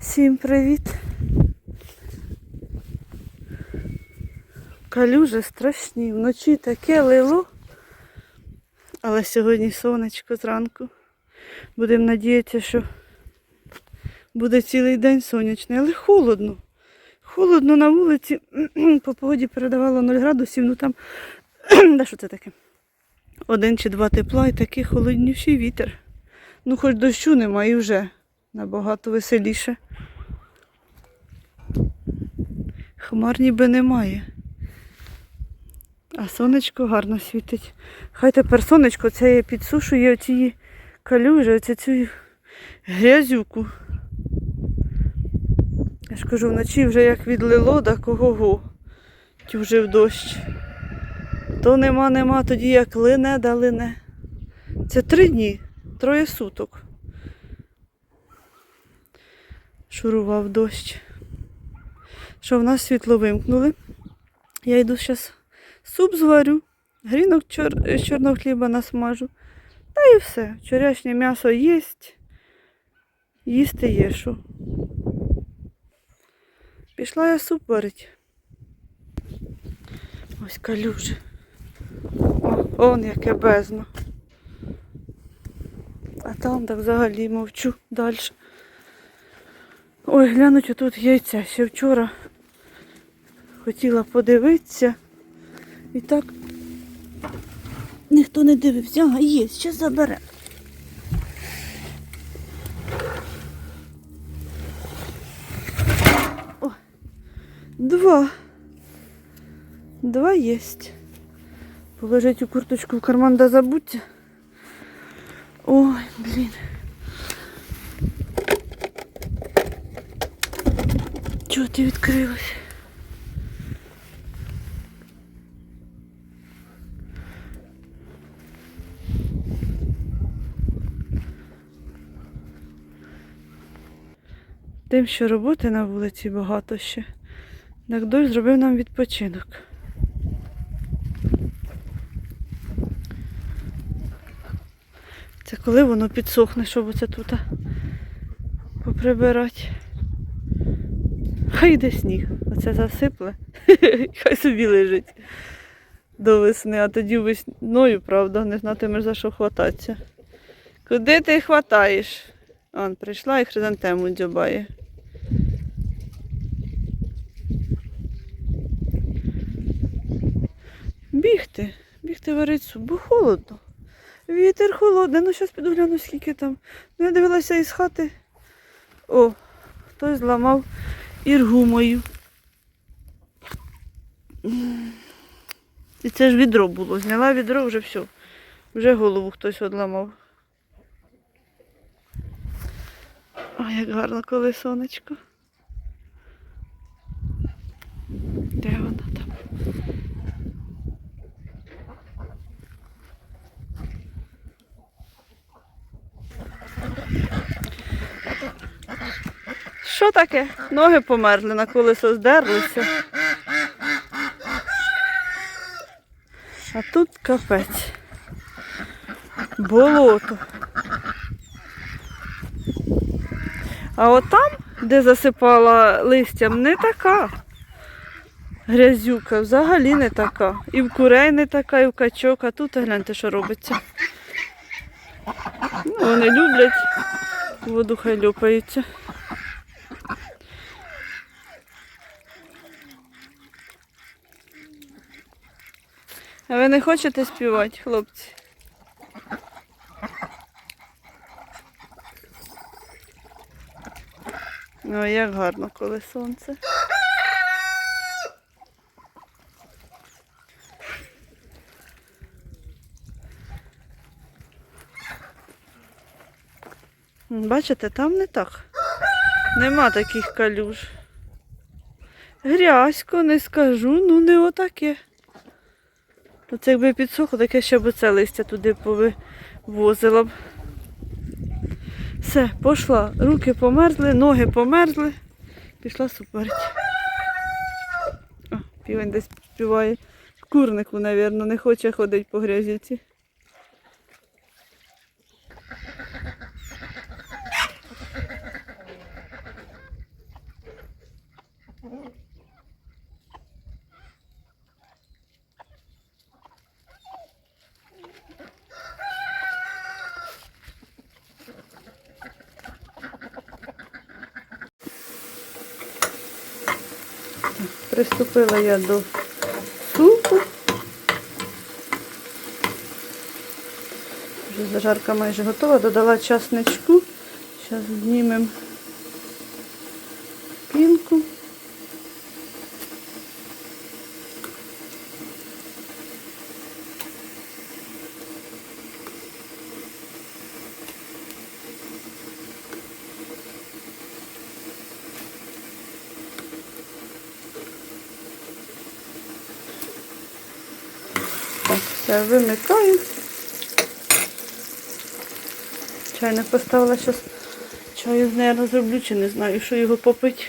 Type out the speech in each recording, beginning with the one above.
Всім привіт. Калюжі страшні. Вночі таке лило. Але сьогодні сонечко зранку. Будемо надіятися, що буде цілий день сонячний, але холодно. Холодно на вулиці. По погоді передавало 0 градусів, ну там. Да що це таке? Один чи два тепла і такий холодніший вітер. Ну, хоч дощу немає і вже набагато веселіше. Хмар ніби немає. А сонечко гарно світить. Хай тепер сонечко це підсушує оці калюжі, оцю цю грязюку. Я ж кажу, вночі вже як відлило, да кого-го. Тюжив дощ. То нема, нема, тоді як лине, да лине. Це три дні, троє суток. Шурував дощ. Що в нас світло вимкнули. Я йду зараз суп зварю, грінок з чорного хліба насмажу. Та і все. Вчорашнє м'ясо їсть. Їсти є що. Пішла я суп варить. Ось калюжі. О, он яке бездна. А там так взагалі мовчу далі. Ой, глянуть, тут яйця. Ще вчора хотіла подивитися. І так ніхто не дивився. Ага, є, ще забере. О, два. Два єсть. Положить у курточку в карман да забудьте. Ой, блін. Ти відкрилась? Тим, що роботи на вулиці багато ще. Так дощ зробив нам відпочинок. Це коли воно підсохне, щоб оце тут поприбирати. Хай йде сніг. Оце засипле. Хай собі лежить до весни, а тоді весною, правда, не знатимеш за що хвататися. Куди ти хватаєш? Он прийшла і хризантему дзьобає. Бігти, бігти варить бо холодно. Вітер холодний, ну зараз піду гляну, скільки там. Ну, я дивилася із хати. О, хтось зламав іргу мою. І це ж відро було. Зняла відро, вже все. Вже голову хтось одламав. Ой, як гарно, коли сонечко. Де вона там? Що таке? Ноги померли, на колесо здерлися. А тут капець. Болото. А от там, де засипала листям, не така. Грязюка взагалі не така. І в курей не така, і в качок, а тут гляньте, що робиться. Ну, вони люблять, воду хай люпаються. А ви не хочете співати, хлопці? Ой, як гарно, коли сонце. Бачите, там не так. Нема таких калюж. Грязько, не скажу, ну не отаке. Оце якби підсохло, таке ще б це листя туди повивозила б. Все, пішла. Руки померзли, ноги померзли. Пішла суперить. О, півень десь співає. Курнику, мабуть, не хоче ходити по грязюці. Приступила я до супу. Вже зажарка майже готова. Додала часничку. Зараз знімемо пінку. Так, все, вимикаю. Чайник поставила зараз чаю, наверное, зроблю, чи не знаю, що його попить.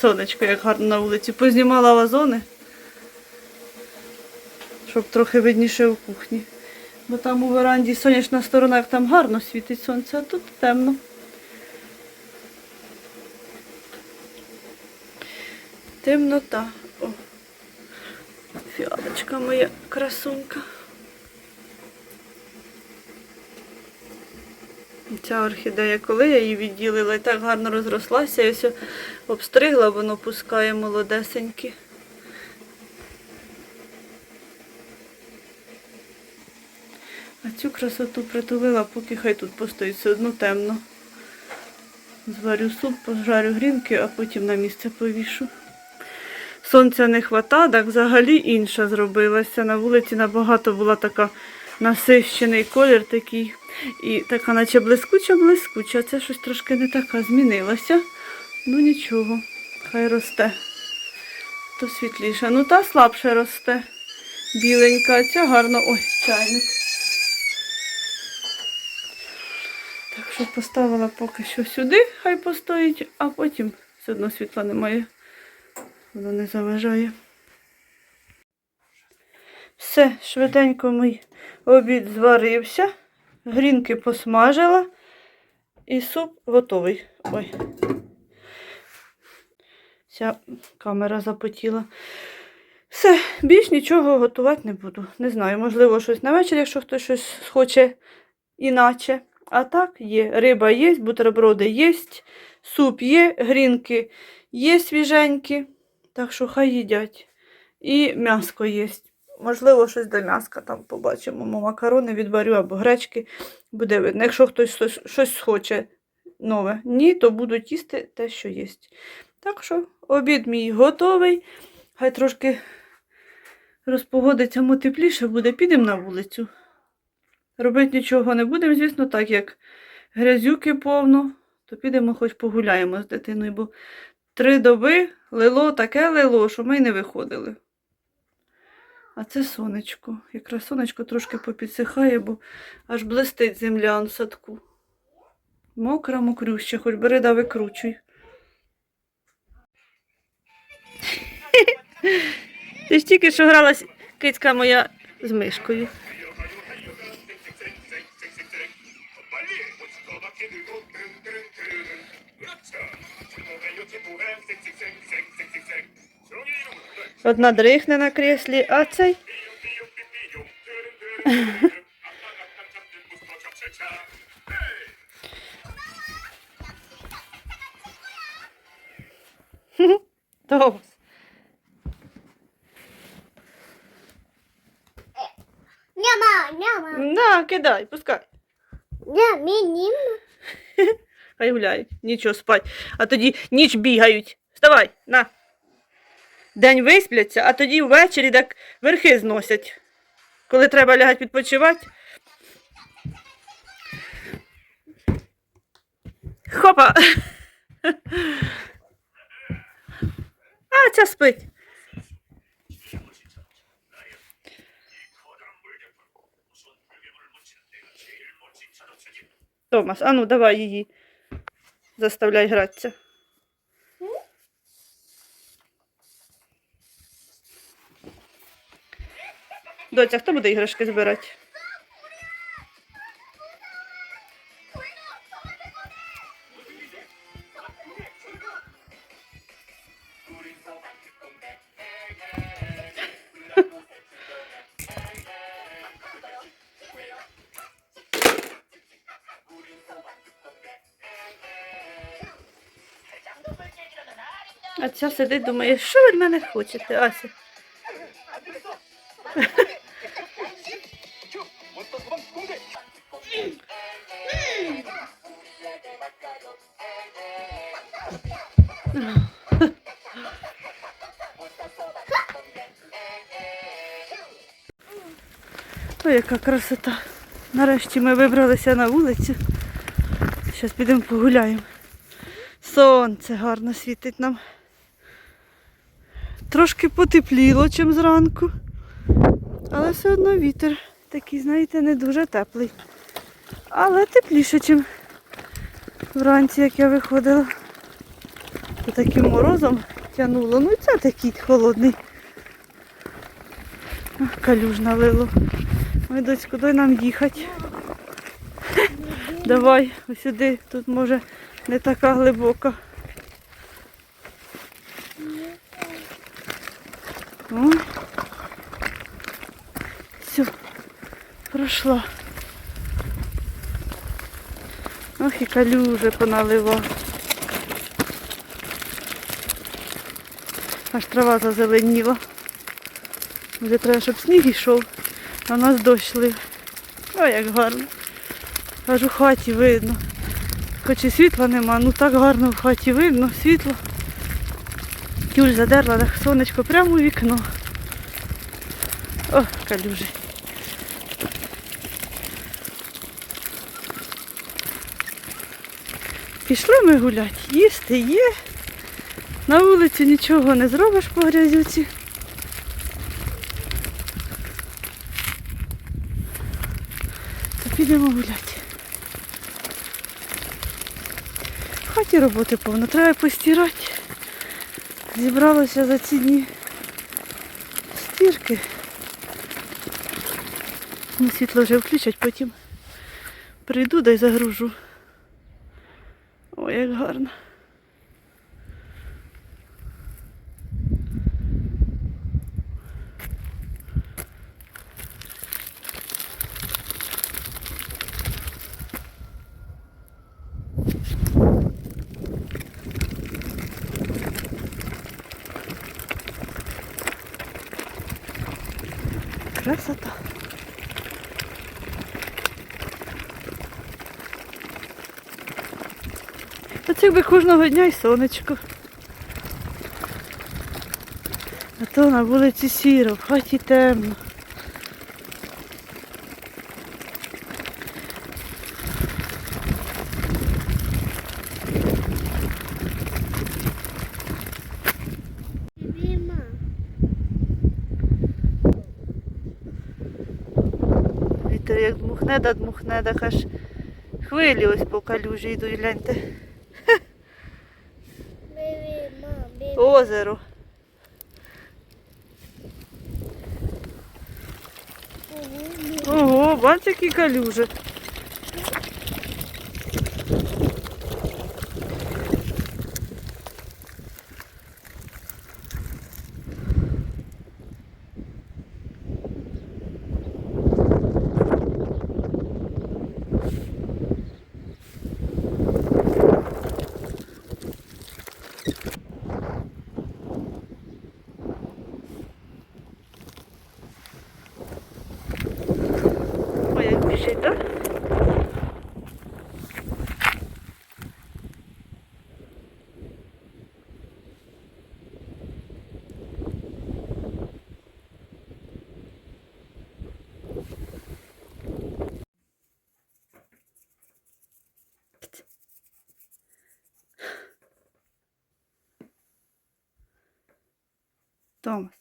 Сонечко, як гарно на вулиці. Познімала вазони, щоб трохи видніше у кухні. Бо там у веранді сонячна сторона, як там гарно світить сонце, а тут темно. Темнота. О. Моя красунька. Ця орхідея, коли я її відділила і так гарно розрослася, я все обстригла, воно пускає молодесенькі. А цю красоту притулила, поки хай тут постоїть все одно темно. Зварю суп, пожарю грінки, а потім на місце повішу. Сонця не хвата, так взагалі інша зробилася. На вулиці набагато була така насищений колір такий. І така, наче блискуча-блискуча. Це щось трошки не така змінилася. Ну нічого, хай росте. То світліше. Ну та слабше росте. Біленька, а ця гарно. Ой, чайник. Так що поставила поки що сюди, хай постоїть, а потім все одно світла немає. Воно не заважає. Все, швиденько мій обід зварився, грінки посмажила і суп готовий. Ой. Ця камера запотіла. Все, більш нічого готувати не буду. Не знаю, можливо, щось на вечір, якщо хтось щось хоче іначе. А так є. Риба є, бутерброди є, суп є, грінки є свіженькі. Так що хай їдять. І м'яско є. Можливо, щось до м'яска там побачимо. Мо Макарони відварю або гречки. Буде видно. Якщо хтось щось, щось хоче нове, ні, то будуть їсти те, що є. Так що обід мій готовий. Хай трошки розпогодиться, тепліше буде, підемо на вулицю. Робити нічого не будемо, звісно, так як грязюки повно, то підемо хоч погуляємо з дитиною, бо три доби лило таке лило, що ми й не виходили. А це сонечко. Якраз сонечко трошки попідсихає, бо аж блистить земля в садку. Мокра, мокрюща, хоч бери да викручуй. Ти ж тільки що гралась кицька моя з мишкою. Одна дрихне на кріслі, а цей гуляють. Нічого спать. А тоді ніч бігають. Вставай, на. День виспляться, а тоді ввечері так верхи зносять. Коли треба лягати відпочивати. Хопа. А, ця спить. Томас, а ну давай її. Заставляй гратися. Доця, хто буде іграшки збирати? А ця сидить, думає, що ви мене хочете, Ася? Ой, яка красота. Нарешті ми вибралися на вулицю. Зараз підемо погуляємо. Сонце гарно світить нам. Трошки потепліло, чим зранку. Але все одно вітер такий, знаєте, не дуже теплий. Але тепліше, ніж вранці, як я виходила. То таким морозом тянуло. Ну і це такий холодний. Ах, Калюж налило. Ой, доць, куди нам їхати? Давай, ось сюди, тут може не така глибока. О. Все, пройшла. Ох і калюже поналива. Аж трава зазеленіла. Вже треба, щоб сніг йшов, а нас дощ лив. Ой, як гарно. Аж у хаті видно. Хоч і світла нема, ну так гарно в хаті видно, світло. Тюль задерла, так сонечко прямо у вікно. О, калюжі. Пішли ми гуляти, їсти є. На вулиці нічого не зробиш по грязюці. То підемо гуляти. В хаті роботи повно, треба постирати. Зібралося за ці дні стірки. Ну, світло вже включать, потім прийду да й загружу. Ой, як гарно. Красота. Оце якби кожного дня і сонечко. А то на вулиці сіро, в хаті темно. Вітер як дмухне, да дмухне, так аж хвилі ось по калюжі йдуть, гляньте. Озеро. Ого, бачите, які калюжі. Ой, як біжить, так? Томас.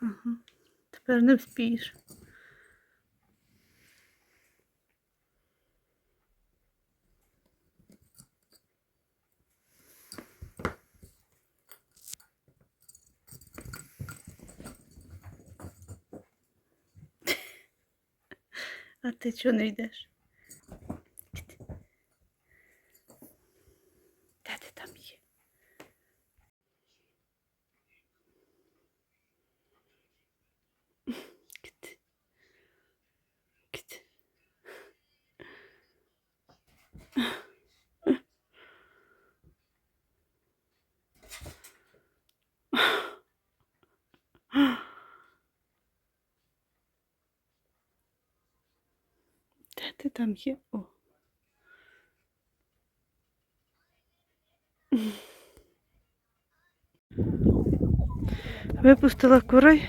Ага. Тепер не вспієш. А ти чого не йдеш? Де ти там є? Ти там є? О. Випустила курей.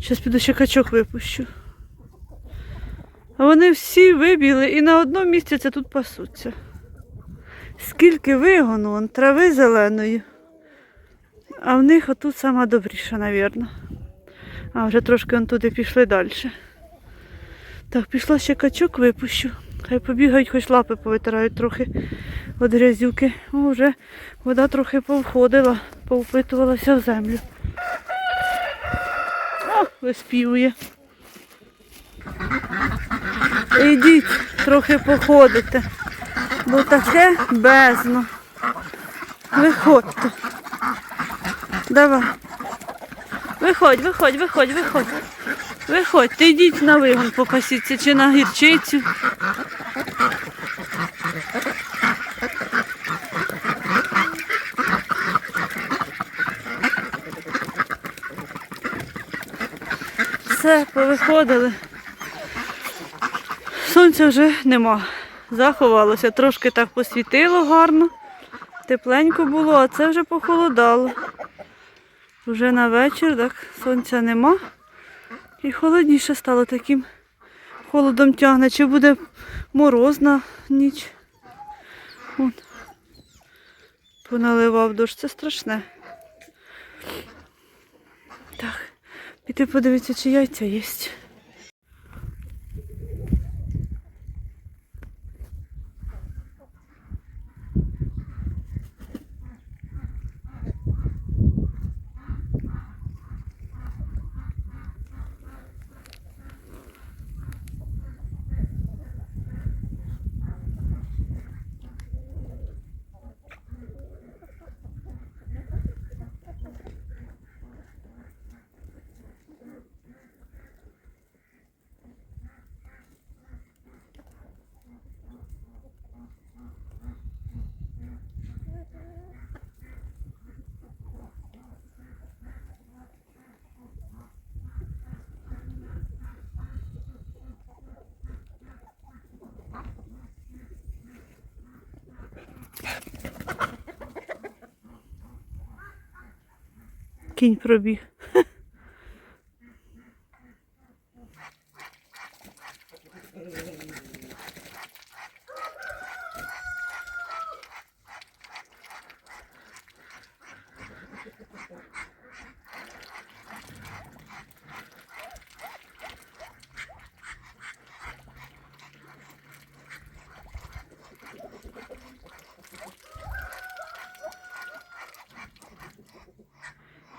Зараз піду ще качок випущу. А вони всі вибігли і на одному місці це тут пасуться. Скільки вигону, вон, трави зеленої. А в них отут сама добріша, мабуть. А вже трошки вон туди пішли далі. Так, пішла ще качок випущу. Хай побігають, хоч лапи повитирають трохи від грязюки. О, вже вода трохи повходила, повпитувалася в землю. О, виспівує. Ідіть, трохи походите, бо таке бездно. Виходьте. Давай. Виходь, виходь, виходь, виходь. Виходьте, йдіть на вигон попасіться чи на гірчицю. Все, повиходили. Сонця вже нема. Заховалося, трошки так посвітило гарно. Тепленько було, а це вже похолодало. Вже на вечір, так, сонця нема. І холодніше стало таким холодом тягне. Чи буде морозна ніч? Вон. Поналивав дощ, це страшне. Так, піти подивитися, чи яйця є. Кінь пробіг.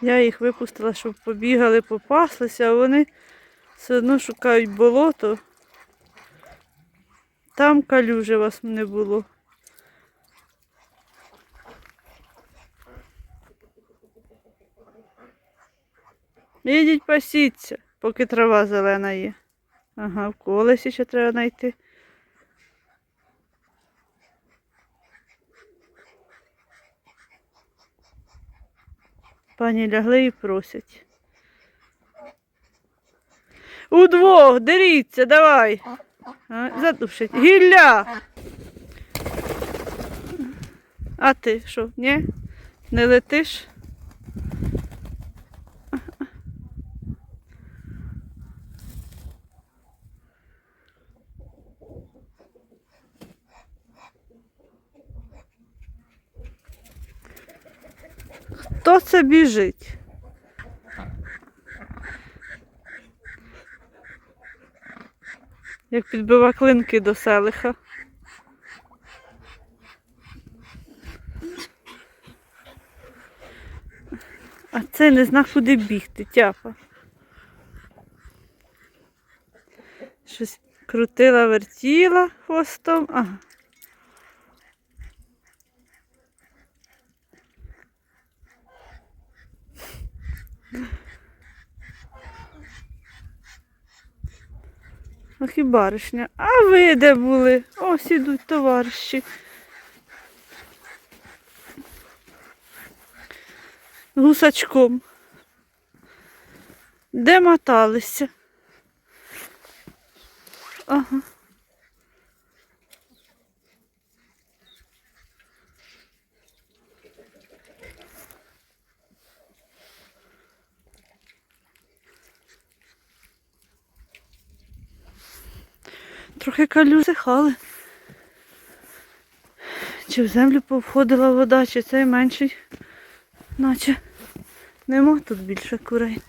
Я їх випустила, щоб побігали, попаслися, а вони все одно шукають болото. Там калюжі вас не було. Ідіть пасіться, поки трава зелена є. Ага, в колесі ще треба знайти. Пані лягли і просять. Удвох, деріться, давай. Задушить. Гілля. А ти що, ні? Не летиш? Хто це біжить? Як підбива клинки до селиха. А це не зна куди бігти, тяпа. Щось крутила, вертіла хвостом. Ага. Ох і баришня. А ви де були? Ось ідуть товариші. Гусачком. Де моталися? Ага. Трохи калюзи хали. Чи в землю повходила вода, чи цей менший, наче нема тут більше курей.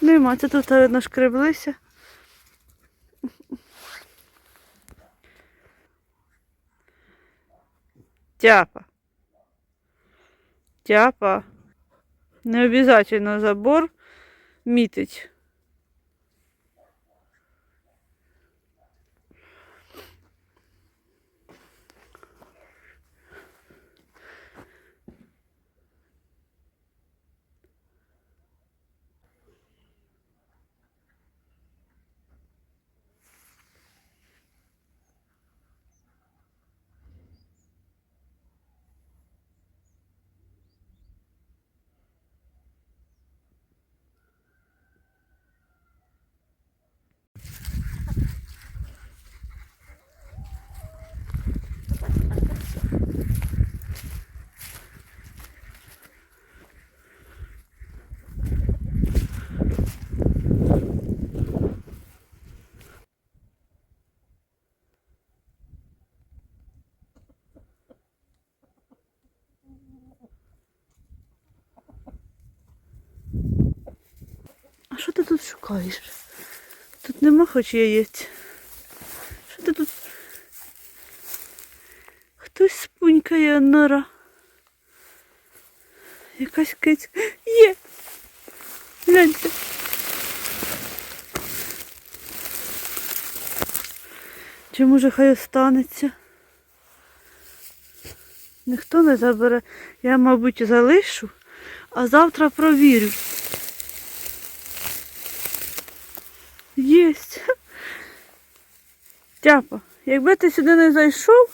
Нема, це тут видно шкреблися. Тяпа. Тяпа. Не обязательно забор мітить. Що ти тут шукаєш? Тут нема хоч яєць. Що ти тут? Хтось спунькає нора. Якась кицька. Є! Гляньте. Чи може хай останеться? Ніхто не забере. Я, мабуть, залишу, а завтра провірю. Єсть. Тяпа, якби ти сюди не зайшов,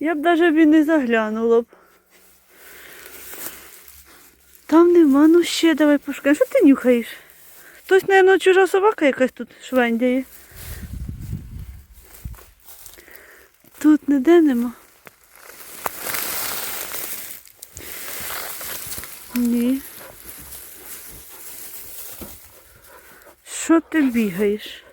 я б навіть не заглянула б. Там нема, ну ще давай пошукаємо. Що ти нюхаєш? Хтось, мабуть, чужа собака якась тут швендяє. Тут ніде нема. Ні. Що ти бігаєш?